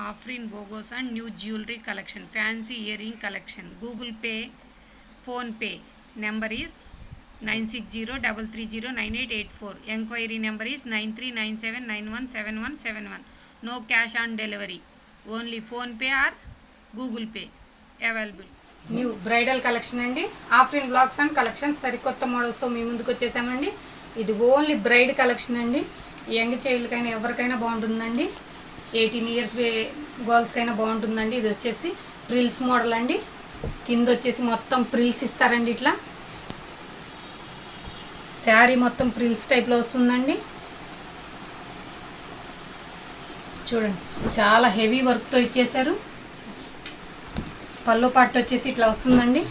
Afrin blogs and new jewellery collection. Fancy earring collection. Google Pay PhonePe number is nine six zero double three zero nine eight eight four. Enquiry number is nine three nine seven nine one seven one seven one. No cash on delivery. Only PhonePe or Google Pay available. New bridal collection అండి. Afrin blogs and collections సరికొత్త మోడల్స్తో మీ ముందుకు వచ్చేసామండి. ఇది only bride collection అండి. Young చైల్డ్కైనా ఎవరికైనా బాగుంటుందండి. Eighteen years గర్ల్స్కైనా బాగుంటుందండి. ఇది వచ్చేసి ప్రిల్స్ మోడల్ అండి. కింద వచ్చేసి మొత్తం ప్రిల్స్ ఇస్తారండి ఇట్లా. శారీ మొత్తం ప్రిల్స్ టైప్లో వస్తుందండి. చూడండి చాలా హెవీ వర్క్తో ఇచ్చేసారు పళ్ళు పట్టు వచ్చేసి ఇట్లా వస్తుందండి.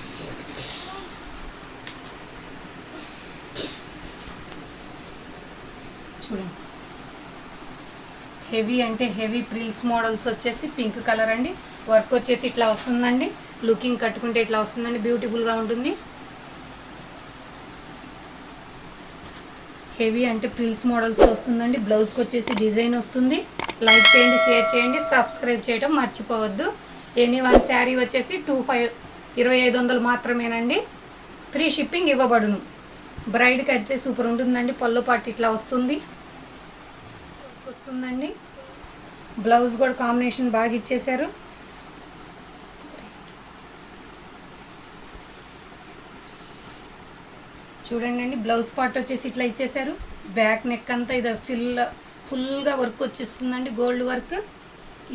చూడండి హెవీ అంటే హెవీ ప్రిల్స్ మోడల్స్ వచ్చేసి పింక్ కలర్ అండి. వర్క్ వచ్చేసి ఇట్లా వస్తుందండి. లుకింగ్ కట్టుకుంటే ఇట్లా వస్తుందండి. బ్యూటిఫుల్గా ఉంటుంది. హెవీ అంటే ప్రిల్స్ మోడల్స్ వస్తుందండి. బ్లౌజ్కి వచ్చేసి డిజైన్ వస్తుంది. లైక్ చేయండి షేర్ చేయండి. సబ్స్క్రైబ్ చేయడం మర్చిపోవద్దు. ఎనీ వన్ శారీ వచ్చేసి టూ ఫైవ్ ఇరవై ఐదు వందలు మాత్రమేనండి. ఫ్రీ షిప్పింగ్ ఇవ్వబడును. బ్రైడ్కి అయితే సూపర్ ఉంటుందండి. పళ్ళు పాటు ఇట్లా వస్తుంది. వస్తుందండి బ్లౌజ్ కూడా కాంబినేషన్ బాగా ఇచ్చేశారు. చూడండి అండి బ్లౌజ్ పార్ట్ వచ్చేసి ఇట్లా ఇచ్చేసారు బ్యాక్ నెక్ అంతా ఇది ఫిల్ ఫుల్గా వర్క్ వచ్చేస్తుందండి గోల్డ్ వర్క్.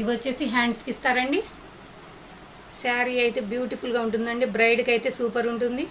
ఇవి వచ్చేసి హ్యాండ్స్కి ఇస్తారండి. శారీ అయితే బ్యూటిఫుల్గా ఉంటుందండి బ్రైడ్కి అయితే సూపర్ ఉంటుంది.